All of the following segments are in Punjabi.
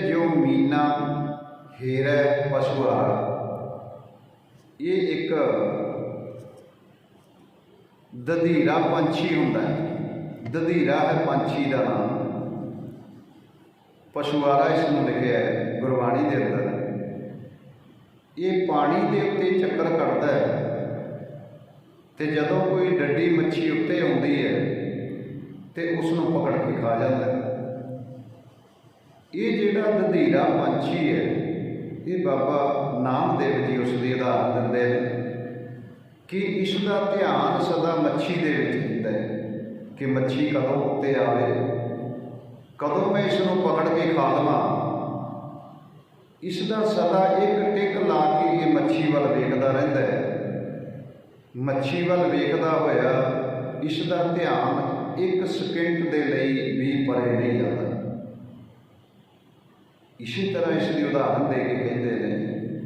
ਜਿਉ ਮੀਨਾ, ਹੀਰੇ ਪਸ਼ੂਆਰਾ ਇਹ ਇੱਕ ਦਧੀਰਾ ਪੰਛੀ ਹੁੰਦਾ ਹੈ। ਦਧੀਰਾ ਹੈ ਪੰਛੀ ਦਾ ਨਾਮ। ਪਸ਼ੂਆਰਾ ਇਸ ਨੂੰ ਲਿਖਿਆ ਹੈ ਗੁਰਬਾਣੀ ਦੇ ਅੰਦਰ। ਇਹ ਪਾਣੀ ਦੇ ਉੱਤੇ ਚੱਕਰ ਕੱਢਦਾ ਹੈ ਤੇ ਜਦੋਂ ਕੋਈ ਡੱਡੀ ਮੱਛੀ ਉੱਤੇ ਆਉਂਦੀ ਹੈ ਤੇ ਉਸ ਨੂੰ ਪਕੜ ਕੇ ਖਾ ਜਾਂਦਾ ਹੈ। ਇਹ ਜਿਹੜਾ ਦਧੀਰਾ ਪੰਛੀ ਹੈ, ਇਹ ਬਾਬਾ ਨਾਮਦੇਵ ਜੀ ਉਸ ਦੀ ਉਦਾਹਰਨ ਦਿੰਦੇ ਨੇ ਕਿ ਇਸ ਦਾ ਧਿਆਨ ਸਦਾ ਮੱਛੀ ਦੇ ਵਿੱਚ ਹੁੰਦਾ ਹੈ ਕਿ ਮੱਛੀ ਕਦੋਂ ਉੱਤੇ ਆਵੇ, ਕਦੋਂ ਮੈਂ ਇਸ ਨੂੰ ਪਕੜ ਕੇ ਖਾ ਲਵਾਂ। ਇਸ ਦਾ ਸਦਾ ਇੱਕ ਟਿਕ ਲਾ ਕੇ ਇਹ ਮੱਛੀ ਵੱਲ ਵੇਖਦਾ ਰਹਿੰਦਾ ਹੈ। ਮੱਛੀ ਵੱਲ ਵੇਖਦਾ ਹੋਇਆ ਇਸ ਦਾ ਧਿਆਨ ਇੱਕ ਸਕਿੰਟ ਦੇ ਲਈ ਵੀ ਪਰੇ ਨਹੀਂ ਜਾਂਦਾ ਇਸੇ ਤਰ੍ਹਾਂ ਇਸ ਦੀ ਉਦਾਹਰਨ ਦੇ ਕੇ ਕਹਿੰਦੇ ਨੇ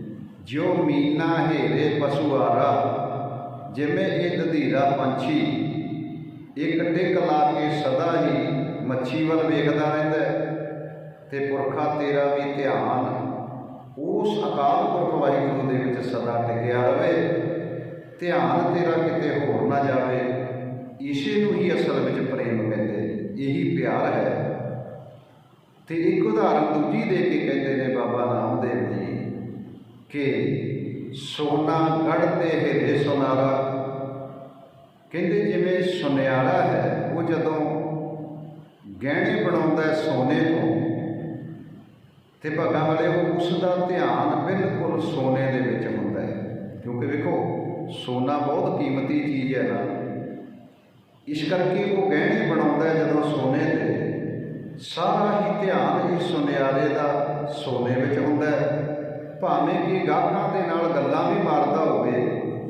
ਜੋ ਮੀਨਾ ਹੇਰੇ ਪਸ਼ੂਆਰਾ ਜਿਵੇਂ ਇਹ ਦਧੀਰਾ ਪੰਛੀ ਇੱਕ ਟਿਕ ਲਾ ਕੇ ਸਦਾ ਹੀ ਮੱਛੀ ਵੱਲ ਵੇਖਦਾ ਰਹਿੰਦਾ ਹੈ ਤੇ ਪੁਰਖਾ ਤੇਰਾ ਵੀ ਧਿਆਨ ਉਸ ਅਕਾਲ ਪੁਰਖ ਵਾਹਿਗੁਰੂ ਦੇ ਵਿੱਚ ਸਦਾ ਟਿਕਿਆ ਰਹੇ। ਧਿਆਨ ਤੇਰਾ ਕਿਤੇ ਹੋਰ ਨਾ ਜਾਵੇ, ਇਸੇ ਨੂੰ ਹੀ ਅਸਲ ਵਿੱਚ ਪ੍ਰੇਮ ਕਹਿੰਦੇ ਨੇ, ਇਹੀ ਪਿਆਰ ਹੈ। ਤੇ ਇੱਕ ਉਦਾਹਰਨ ਦੂਜੀ ਦੇ ਕੇ ਕਹਿੰਦੇ ਨੇ ਬਾਬਾ ਨਾਮਦੇਵ ਜੀ ਕਿ ਸੋਨਾ ਗੜ ਤੇ ਹੀਰੇ ਸੁਨਾਰਾ। ਕਹਿੰਦੇ ਜਿਵੇਂ ਸੁਨਿਆਰਾ ਹੈ, ਉਹ ਜਦੋਂ ਗਹਿਣੇ ਬਣਾਉਂਦਾ ਸੋਨੇ ਤੋਂ ਤੇ ਭਗਾਂ ਵਾਲੇ ਉਹ ਉਸ ਦਾ ਧਿਆਨ ਬਿਲਕੁਲ ਸੋਨੇ ਦੇ ਵਿੱਚ ਹੁੰਦਾ ਹੈ। ਕਿਉਂਕਿ ਵੇਖੋ, ਸੋਨਾ ਬਹੁਤ ਕੀਮਤੀ ਚੀਜ਼ ਹੈ ਨਾ। ਇਸ ਕਰਕੇ ਉਹ ਗਹਿਣੇ ਬਣਾਉਂਦਾ ਜਦੋਂ ਸੋਨੇ ਤੇ ਸਾਰਾ ਹੀ ਧਿਆਨ ਇਸ ਸੁਨਿਆਰੇ ਦਾ ਸੋਨੇ ਵਿੱਚ ਹੁੰਦਾ ਹੈ। ਭਾਵੇਂ ਕਿ ਗਾਹਕਾਂ ਦੇ ਨਾਲ ਗੱਲਾਂ ਵੀ ਮਾਰਦਾ ਹੋਵੇ,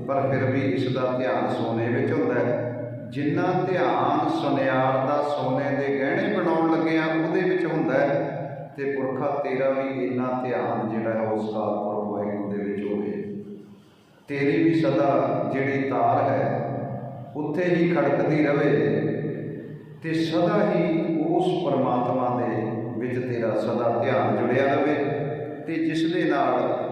ਪਰ ਫਿਰ ਵੀ ਇਸ ਦਾ ਧਿਆਨ ਸੋਨੇ ਵਿੱਚ ਹੁੰਦਾ ਹੈ। ਜਿੰਨਾ ਧਿਆਨ ਸੁਨਿਆਰ ਦਾ ਸੋਨੇ ਦੇ ਗਹਿਣੇ ਬਣਾਉਣ ਲੱਗਿਆ ਉਹਦੇ ਵਿੱਚ ਹੁੰਦਾ ਹੈ, ਤੇ ਪੁਰਖਾ ਤੇਰਾ ਵੀ ਇੰਨਾ ਧਿਆਨ ਜਿਹੜਾ ਹੈ ਉਸ ਕਾਲ ਪੁਰਖ ਵਾਹਿਗੁਰੂ ਦੇ ਵਿੱਚ ਹੋਵੇ। ਤੇਰੀ ਵੀ ਸਦਾ ਜਿਹੜੀ ਤਾਰ ਹੈ, ਉੱਥੇ ਹੀ ਖੜਕਦੀ ਰਵੇ ਤੇ ਸਦਾ ਹੀ ਉਸ ਪਰਮਾਤਮਾ ਦੇ ਵਿੱਚ ਤੇਰਾ ਸਦਾ ਧਿਆਨ ਜੁੜਿਆ ਰਹੇ ਤੇ ਜਿਸ ਦੇ ਨਾਲ